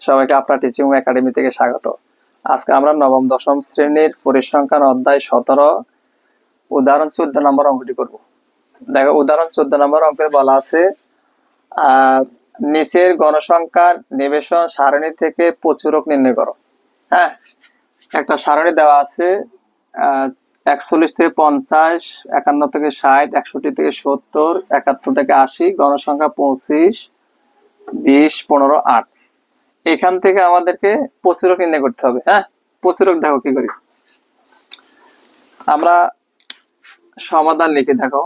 সবাইকে আপনার teaching academy থেকে স্বাগত। আজকে আমরা নবম, দশম শ্রেণির পরিসংখ্যান অধ্যায় সতেরো, উদাহরণ চোদ্দ নম্বর অঙ্কটি করব। দেখো, উদাহরণ চোদ্দ নম্বর বলা আছে নিচের গণসংখ্যার নিবেশন সারণী থেকে প্রচুরক নির্ণয় করো। হ্যাঁ একটা সারণী দেওয়া আছে একচল্লিশ থেকে পঞ্চাশ, একান্ন থেকে ষাট, একষট্টি থেকে সত্তর, একাত্তর থেকে আশি, গণসংখ্যা পঁচিশ বিশ, পনেরো, আট। এখান থেকে আমাদেরকে প্রচুরক নির্ণয় করতে হবে হ্যাঁ? প্রচুরক দেখো কি করি। আমরা সমাধান লিখে দেখো।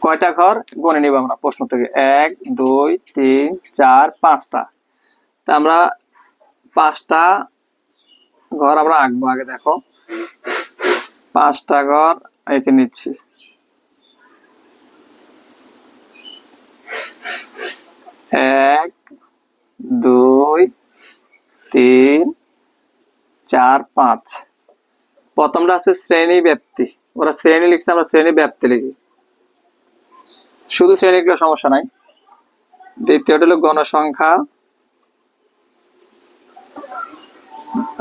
কয়টা ঘর? গণে নিব আমরা প্রশ্ন থেকে। এক, দুই, তিন, চার, পাঁচটা। তা আমরা পাঁচটা ঘর আমরা আঁকবো আগে দেখো। পাঁচটা ঘর এঁকে নিচ্ছি এক দুই তিন চার, পাঁচ। প্রথমটা আছে শ্রেণি ব্যাপ্তি ওরা শ্রেণি লিখছে, আমরা শ্রেণি ব্যাপ্তি লিখি। শুধু শ্রেণি লিখলে সমস্যা নাই। দ্বিতীয়টা হলো গণসংখ্যা।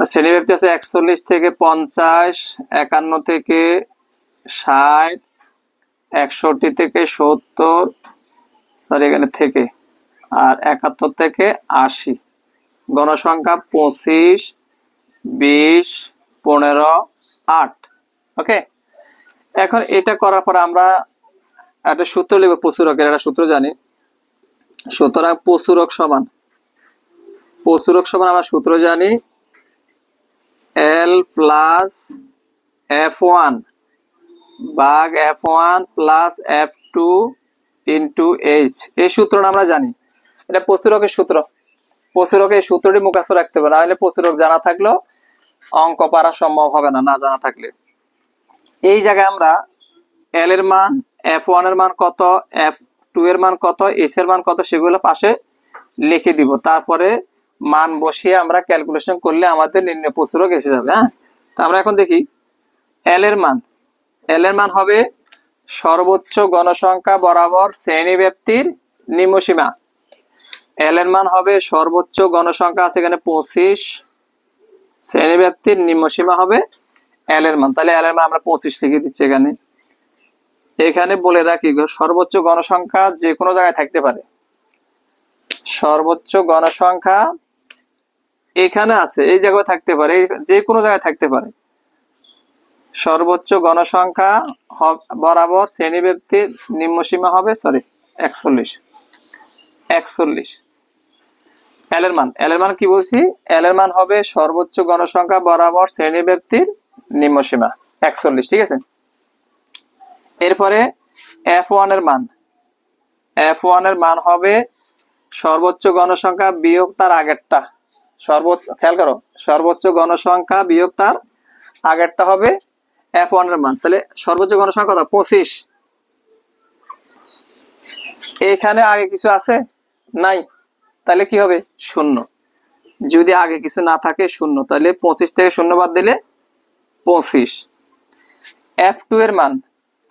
শ্রেণি ব্যাপ্তি আছে একচল্লিশ থেকে পঞ্চাশ, একান্ন থেকে ষাট, একষট্টি থেকে সত্তর সরি এখানে থেকে। আর একাত্তর থেকে আশি। গণসংখ্যা পঁচিশ বিশ, পনেরো, আট। ওকে এখন এটা করার পর আমরা একটা সূত্র লিখব প্রচুরকের একটা সূত্র জানি। সুতরাং প্রচুরক সমান। প্রচুরক সমান আমরা সূত্র জানি। এল প্লাস এফ ওয়ান বাঘ F one plus F two into H এই সূত্রটা আমরা জানি। এটা প্রচুরকের সূত্র। প্রচুরকের এই সূত্রটি মুখস্থ রাখতে হবে। না হলে প্রচুরক জানা থাকলেও অঙ্ক পারা সম্ভব হবে না না জানা থাকলে। এই জায়গায় আমরা এল এর মান এফ ওয়ানের মান কত এফ টু এর মান কত এইচ এর মান কত সেগুলো পাশে লিখে দিব। তারপরে মান বসিয়ে আমরা ক্যালকুলেশন করলে আমাদের নির্ণয় প্রচুরক এসে যাবে হ্যাঁ? তা আমরা এখন দেখি এল এর মান। এল এর মান হবে সর্বোচ্চ গণসংখ্যা বরাবর শ্রেণি ব্যক্তির নিম্নসীমা। এল এর মান হবে সর্বোচ্চ গণসংখ্যা আছে এখানে পঁচিশ শ্রেণি ব্যক্তির নিম্নসীমা হবে এল এর মান। তাহলে এল এর মান আমরা পঁচিশ লিখে দিচ্ছি এখানে। এখানে বলে রাখি সর্বোচ্চ গণসংখ্যা যে কোনো জায়গায় থাকতে পারে। সর্বোচ্চ গণসংখ্যা এখানে আছে, এই জায়গায় থাকতে পারে যে কোনো জায়গায় থাকতে পারে। সর্বোচ্চ গণসংখ্যা বরাবর শ্রেণি ব্যক্তির নিম্নসীমা হবে সরি একচল্লিশ। একচল্লিশ। এল এর মান। এল এর মান কি বলছি? এল এর মান হবে সর্বোচ্চ গণসংখ্যা বরাবর শ্রেণি ব্যক্তির নিম্নসীমা একচল্লিশ, ঠিক আছে? এরপরে এফ ওয়ানের মান। এফ ওয়ানের মান হবে সর্বোচ্চ গণসংখ্যা বিয়োগ তার আগেরটা। সর্বোচ্চ, খেয়াল করো, সর্বোচ্চ গণসংখ্যা বিয়োগ তার আগেরটা হবে এফ ওয়ানের মান। তাহলে সর্বোচ্চ গণসংখ্যা কত? পঁচিশ। এখানে আগে কিছু আছে? নাই। তাহলে কি হবে? শূন্য। যদি আগে কিছু না থাকে, শূন্য। তাহলে পঁচিশ থেকে শূন্য বাদ দিলে পঁচিশ। এফ টু এর মান।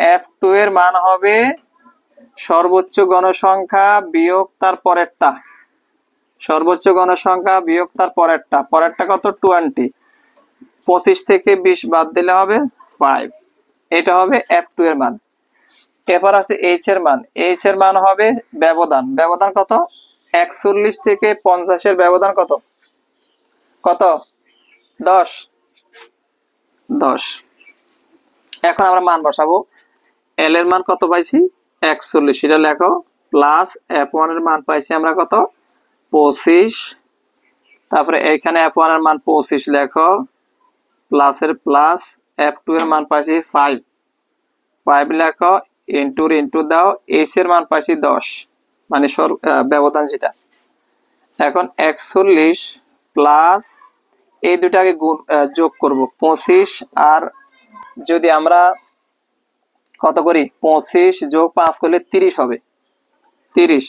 এফ টু এর মান হবে সর্বোচ্চ গণসংখ্যা বিয়োগ তার পরেরটা। সর্বোচ্চ গণসংখ্যা বিয়োগ তার পরেরটা। পরেরটা কত? টোয়েন্টি পঁচিশ থেকে বিশ বাদ দিলে হবে ফাইভ এটা হবে এফ টু এর মান। এরপর আছে এইচ এর মান। এইচ এর মান হবে ব্যবধান। ব্যবধান কত? একচল্লিশ থেকে পঞ্চাশের ব্যবধান কত? কত? দশ। দশ। এখন আমরা মান বসাবো। এল এর মান কত পাইছি? একচল্লিশ। এটা লেখো। প্লাস এফ ওয়ানের মান পাইছি আমরা কত? পঁচিশ। তারপরে এখানে এফ ওয়ানের মান পঁচিশ লেখো। প্লাসের প্লাস এফ টু এর মান পাইছি ফাইভ ফাইভ লেখো। ইন্টুর ইন্টু দাও। এইচ এর মান পাইছি দশ। মানে ব্যবধান যেটা। এখন একচল্লিশ প্লাস এই দুটাকে গুণ যোগ করব পঁচিশ আর যদি আমরা কত করি? পঁচিশ যোগ পাঁচ করলে তিরিশ হবে। তিরিশ।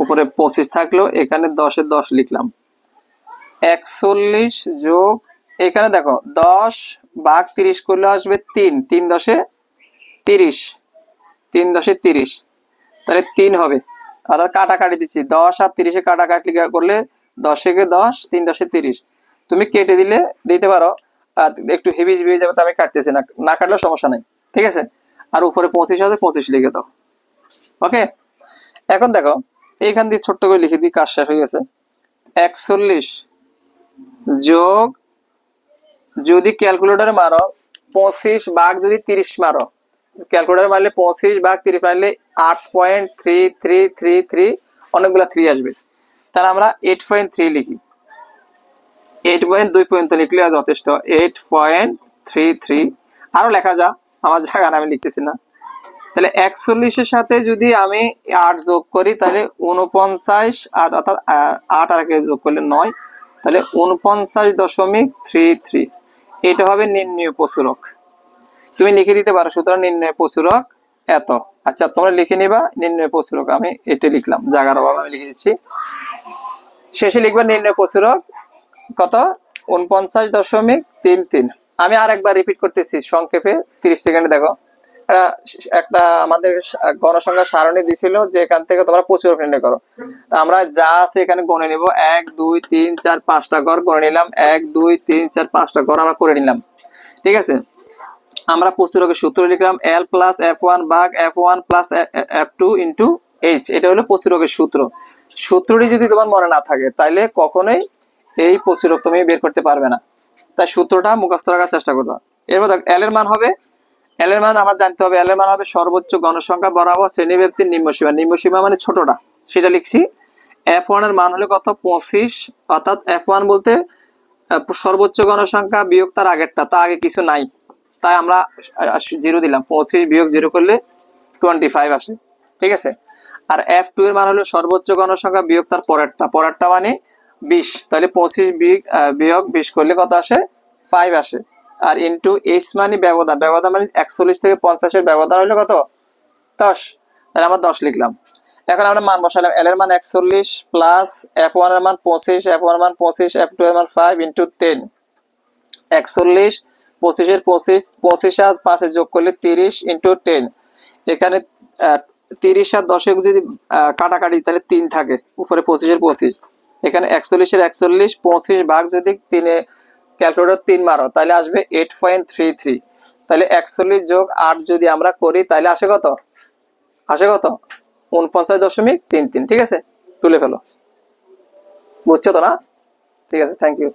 উপরে পঁচিশ থাকলেও এখানে দশে দশ লিখলাম। একচল্লিশ যোগ, এখানে দেখো, দশ ভাগ তিরিশ করলে আসবে তিন। তিন দশে তিরিশ। তিন দশে তিরিশ। তাহলে তিন হবে। অর্থাৎ কাটাকাটি দিচ্ছি। দশ আর তিরিশে কাটা কাটাকাটি করলে দশেকে দশ, তিন দশে তিরিশ। তুমি কেটে দিলে, দিতে পারো। আর একটু হেভি হেভি যাবে তো আমি কাটতেছি না। না কাটলেও সমস্যা নেই। ঠিক আছে? আর উপরে পঁচিশ আছে, পঁচিশ লিখে দাও। ওকে এখন দেখো, এইখান দিয়ে ছোট্ট করে লিখে দিই, কাজ শেষ হয়ে গেছে। একচল্লিশ যোগ, যদি ক্যালকুলেটরে মারো, পঁচিশ বাঘ যদি তিরিশ মারো ক্যালকুলেটর মারলে পঁচিশ ভাগ তিরিশ মারলে আট point three three three three অনেকগুলো থ্রি আসবে। তাহলে আমরা এইট পয়েন্ট থ্রি লিখি। এইট পয়েন্ট দুই পর্যন্ত লিখলে যথেষ্ট। এইট পয়েন্ট থ্রি থ্রি আরও লেখা যা, আমার জায়গায় আমি লিখতেছি না। তাহলে একচল্লিশের সাথে যদি আমি আট যোগ করি, তাহলে উনপঞ্চাশ আট, অর্থাৎ আট আর যোগ করলে নয়। তাহলে উনপঞ্চাশ দশমিক থ্রি থ্রি এটা হবে নির্ণয় প্রচুরক। তুমি লিখে দিতে পারো, সুতরাং নির্ণয় প্রচুরক এত। আচ্ছা তোমরা লিখে নিবা, নির্ণয় প্রচুরক। আমি এটা লিখলাম, জায়গার অভাবে আমি লিখে দিচ্ছি। শেষে লিখবা নির্ণয় প্রচুরক কত? উনপঞ্চাশ দশমিক তিন তিন। আমি আর একবার রিপিট করতেছি, সংক্ষেপে তিরিশ সেকেন্ডে দেখো। একটা- আমাদের গণসংখ্যা সারণী দিছিল যে এখান থেকে তোমরা প্রচুর নির্ণয় করো। আমরা যা আছে এখানে গণে নিব। এক, দুই, তিন, চার, পাঁচটা ঘর গণে নিলাম। এক, দুই, তিন, চার, পাঁচটা ঘর আমরা করে নিলাম। ঠিক আছে? আমরা প্রচুরকের সূত্র লিখলাম এল প্লাস এফ ওয়ান ভাগ F one plus F two into H এটা হলো প্রচুরকের সূত্র। সূত্রটি যদি তোমার মনে না থাকে তাহলে কখনোই এই প্রচুরক তুমি বের করতে পারবে না। তাই সূত্রটা মুখস্থ রাখার চেষ্টা করবা। এরপর দেখ এল এর মান হবে। এল এর মান আমার জানতে হবে। এল এর মান হবে সর্বোচ্চ গণসংখ্যা বরাবর শ্রেণীব্যাপ্তির নিম্নসীমা নিম্নসীমা মানে ছোটটা। সেটা লিখছি। এফ ওয়ানের মান হলো কত? পঁচিশ। অর্থাৎ এফ ওয়ান বলতে সর্বোচ্চ গণসংখ্যা বিয়োগ তার আগেরটা। তা আগে কিছু নাই। তাই আমরা জিরো দিলাম। পঁচিশ বিয়োগ জিরো করলে টোয়েন্টি ফাইভ আসে। ঠিক আছে? আর এফ টু এর মান হলো সর্বোচ্চ গণসংখ্যা বিয়োগ তার পরেরটা। পরেরটা মানে বিশ। তাহলে পঁচিশ বিয়োগ বিশ করলে কত আসে? ফাইভ আসে। আর ইন্টু এইচ মানে ব্যবধান। ব্যবধান মানে একচল্লিশ থেকে পঞ্চাশের ব্যবধান হলো কত? দশ। তাহলে আমরা দশ লিখলাম। এখন আমরা মান বসালাম। এল এর মান একচল্লিশ প্লাস এফ ওয়ানের মান পঁচিশ। এফ ওয়ান মান পঁচিশ এফ টু এর মান ফাইভ ইন্টু টেন একচল্লিশ পঁচিশের পঁচিশ পঁচিশ আর পাঁচে যোগ করলে তিরিশ ইন্টু টেন এখানে তিরিশ আর দশে যদি কাটাকাটি তাহলে তিন থাকে, উপরে পঁচিশের পঁচিশ। এখানে একচল্লিশের একচল্লিশ, পঁচিশ ভাগ যদি তিনে ক্যালকুলেটর তিন মারো, তাহলে আসবে এইট পয়েন্ট থ্রি থ্রি তাহলে একচল্লিশ যোগ আট যদি আমরা করি, তাহলে আসে কত? আসে কত? উনপঞ্চাশ দশমিক তিন তিন, ঠিক আছে? তুলে ফেলো। বুঝছ তো না? ঠিক আছে থ্যাংক ইউ